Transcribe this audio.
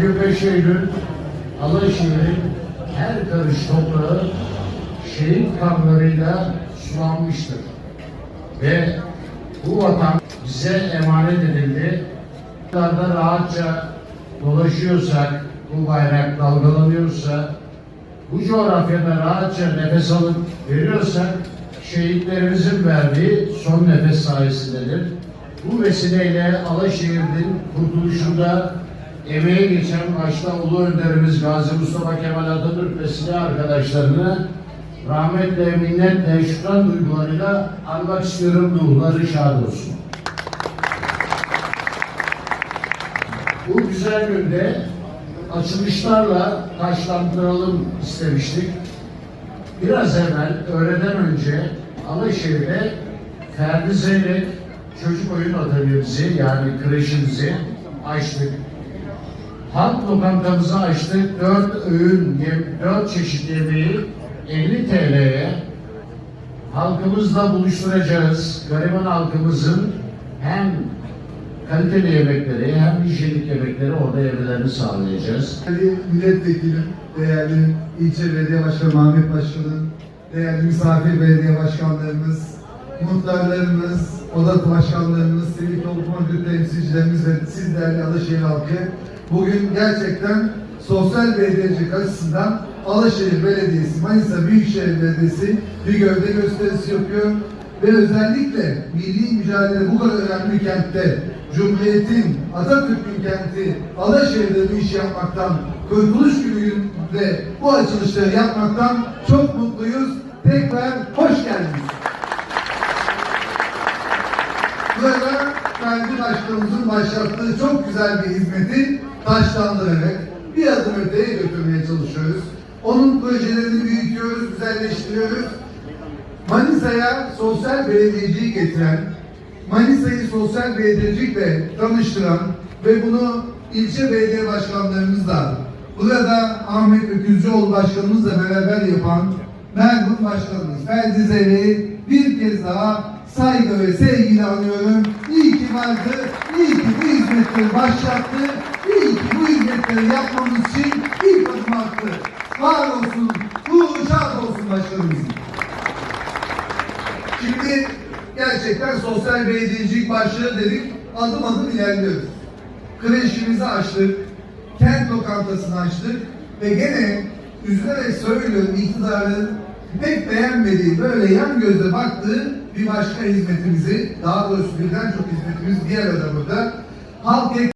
Bugün 5 Eylül Alaşehir'in her karış toprağı şehit kanlarıyla sulanmıştır. Ve bu vatan bize emanet edildi. Buralarda rahatça dolaşıyorsak, bu bayrak dalgalanıyorsa, bu coğrafyada rahatça nefes alıp veriyorsak, şehitlerimizin verdiği son nefes sayesindedir. Bu vesileyle Alaşehir'in kurtuluşunda emeğe geçen başta Ulu Önderimiz Gazi Mustafa Kemal Atatürk ve silah arkadaşlarını rahmetle, minnetle, şükran duygularıyla anmak istiyorum. Ruhları şad olsun. Bu güzel günde açılışlarla taşlandıralım istemiştik. Biraz evvel öğleden önce Alaşehir'de Ferdi Zeyrek çocuk oyun atölyemizi yani kreşimizi açtık. Halk lokantamızı açtık. Dört öğün, dört çeşit yemeği 50 TL'ye halkımızla buluşturacağız. Gariban halkımızın hem kaliteli yemekleri hem hijyenik yemekleri orada yemelerini sağlayacağız. Değerli milletvekilim, değerli ilçe belediye başkanı Mahmut Başkanım, değerli misafir belediye başkanlarımız, muhtarlarımız, oda başkanlarımız, sivil toplum örgütü temsilcilerimiz ve siz değerli Alaşehir halkı bugün gerçekten sosyal belediyecilik açısından Alaşehir Belediyesi, Manisa Büyükşehir Belediyesi bir gövde gösterisi yapıyor ve özellikle milli mücadele bu kadar önemli bir kentte Cumhuriyet'in, Atatürk'ün kenti Alaşehir'de bu işi yapmaktan, Kurtuluş Günü'nde bu açılışları yapmaktan çok mutluyuz. Tekrar hoş geldiniz. Burada Ferdi Başkanımızın başlattığı çok güzel bir hizmeti taşlandırarak bir adım öteye götürmeye çalışıyoruz. Onun projelerini büyütüyoruz, güzelleştiriyoruz. Manisa'ya sosyal belediyeciyi getiren, Manisa'yı sosyal belediyecilikle tanıştıran ve bunu ilçe belediye başkanlarımızla, burada Ahmet Öküzcüoğlu başkanımızla beraber yapan merhum başkanımız Ferdi bir kez daha saygı ve sevgiyle anıyorum. İyi ki vardı, iyi ki bu hizmetleri başlattı, ki bu hizmetleri yapmamız için ilk adım attı. Var olsun, bu şart olsun başkanımızın. Şimdi gerçekten sosyal belediyecilik başlığı dedik, adım adım ilerliyoruz. Kreşimizi açtık, kent lokantasını açtık ve gene üzülerek söylüyorum iktidarın pek beğenmediği, böyle yan gözle baktığı bir başka hizmetimizi, daha doğrusu birden çok hizmetimiz diğer arada burada. Halk